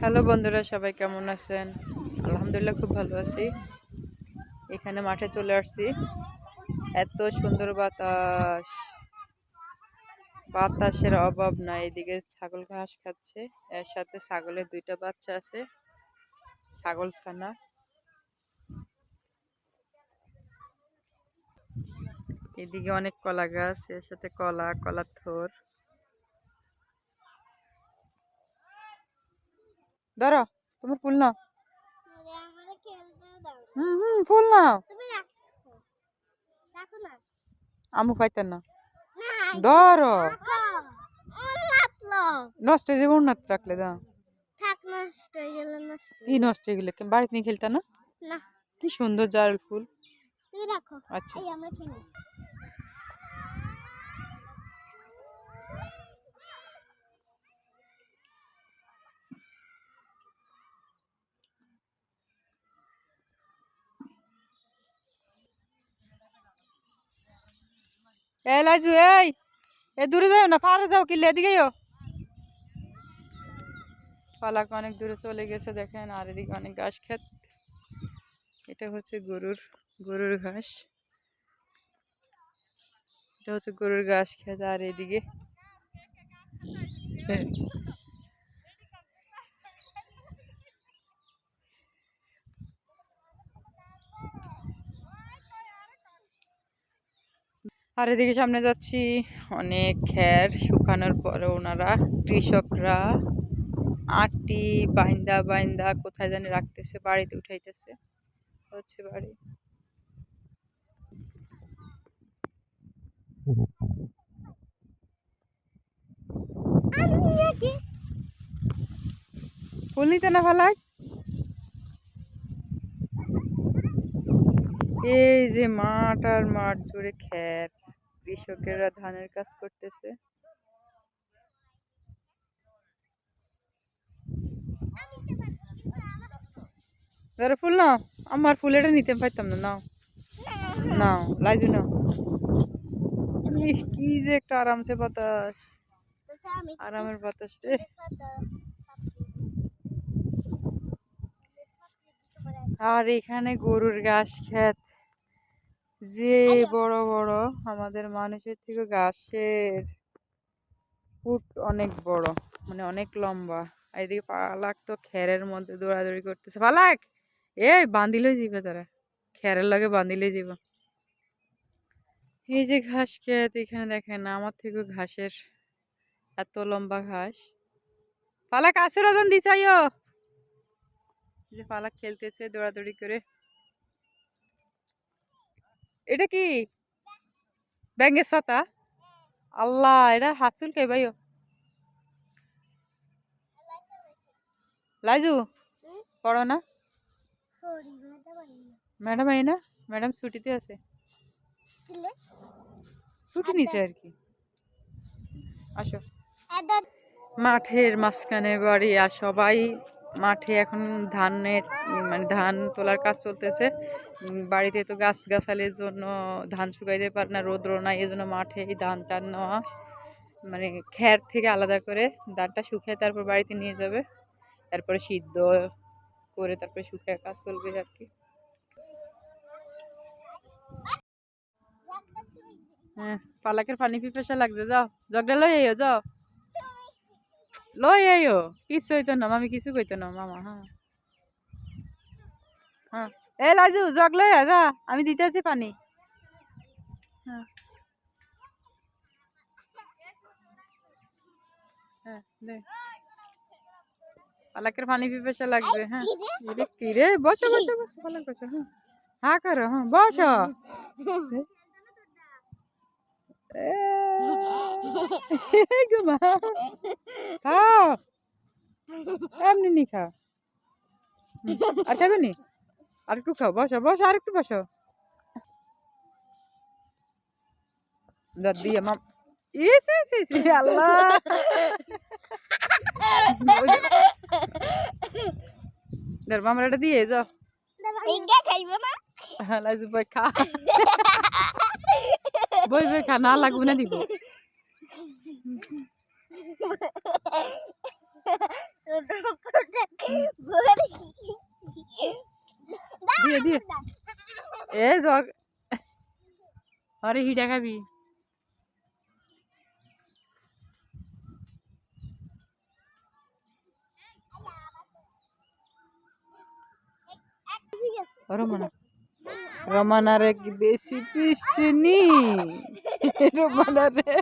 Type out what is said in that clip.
Hello বন্ধুরা, সবাই কেমন আছেন? আলহামদুলিল্লাহ খুব ভালো আছি। এখানে মাঠে চলে আসছি। এত সুন্দর বাতাস। বাতাসের অভাব নাই, এদিকে ছাগল ঘাস খাচ্ছে, এর সাথে ছাগলের দুইটা বাচ্চা আছে ছাগল ছানা এদিকে অনেক কলা গাছ, এর সাথে কলা, কলার থোর। ধরো তোমার ফুল নাও। হুম হুম ফুল নাও। আমু পাইতেন না। ধরো। নষ্ট হয়ে যাব না রাখলে দাও। কি নষ্ট হয়ে গেলে? বাড়িতে নিয়ে খেলতে না? কি সুন্দর জাল ফুল। আচ্ছা। এই লাজু এই। এ দূরে যাও না পারে যাও কিলে এদিকে পালাক অনেক দূরে চলে গেছে, দেখেন, আর এদিকে অনেক ঘাস খেত। এটা হচ্ছে গরুর গরুর ঘাস। এটা হচ্ছে গরুর ঘাস খেত, আর এদিকে। আর এদিকে সামনে যাচ্ছি অনেক খ্যার শুকানোর পরে ওনারা, কৃষকরা আটি বাইন্দা বাইন্দা কোথায় জানি রাখতেছে, বাড়িতে উঠাইতেছে, হচ্ছে বাড়ি। ফুল নিতে না ভালাই? এই যে মাঠ আর মাঠ জুড়ে খ্যাত কৃষকেরা ধানের কাজ করতেছে। ফুল নাও, আমার ফুল এটা নিতে পারতাম না, নাও। নাও, লাইজু নাও। কি যে একটা আরামসে বাতাস। আরামের বাতাস রে। আর এখানে গরুর ঘাস, ক্ষেত। যে বড় বড় আমাদের মানুষের থেকে ঘাসের ফুট অনেক বড় মানে অনেক লম্বা। এদিকে পালাক তো খেরের মধ্যে দৌড়াদৌড়ি করতেছে। পালাক! এই বান্ধিলে যাবে তারা। খেরের লগে বান্ধিলে যাব এই যে ঘাস ক্ষেত এখানে দেখেন আমার থেকে ঘাসের এত লম্বা ঘাস। পালাক আসে রজন দিছাইও যে পালাক খেলতেছে দৌড়াদৌড়ি করে। এটা কি? ব্যাঙ্গের ছাতা? আল্লাহ এটা হাত চুলকে ভাইও। লাইজু পড়ো না। ম্যাডাম এই না ম্যাডাম ছুটিতে আছে। ছুটি নিছে আর কি। আসো। মাঠের মাঝখানে বাড়ি আর সবাই মাঠে এখন ধানের মানে ধান তোলার কাজ চলতেছে। বাড়িতে তো গাছ গাছালির জন্য ধান শুকাইতে পারে না, রোদ্র নাই এই জন্য মাঠে ধান টান নেওয়া মানে খ্যার থেকে আলাদা করে ধানটা শুকিয়ে তারপর বাড়িতে নিয়ে যাবে। তারপরে সিদ্ধ করে তারপরে শুকিয়ে কাজ চলবে আর কি। হ্যাঁ পালাকের পানি পিপাসা লাগছে, যাও লই আইও, যাও। লই আইও, কিছু হইতো না আমি কিছু কইতো না, মামা হ্যাঁ। হ্যাঁ। এ লাজু, জগ লই যা, আমি দিতে আছি পানি। হ্যাঁ। হ্যাঁ দে। পালাকের পানি পিপাসা লাগবে হ্যাঁ। কিরে? বসো বসো বসো, পালাক, বসো হ্যাঁ। হ্যাঁ করো হ্যাঁ বসো এই গো মা খাও এমনি নি খাও আর খাবে নি আর একটু খাও বসো বসো আর একটু বসো দাদি মাম ইস ইস ইস আল্লাহ দেখ মামার এটা দিয়ে যাও খাইবো না হ্যাঁ খা বই বই খা না লাগবে না দিব দিয়ে দিয়ে। এ জগ। আরে হিডা খাবি। রমনা। রমনারে বেশি পিসনি? রমনারে।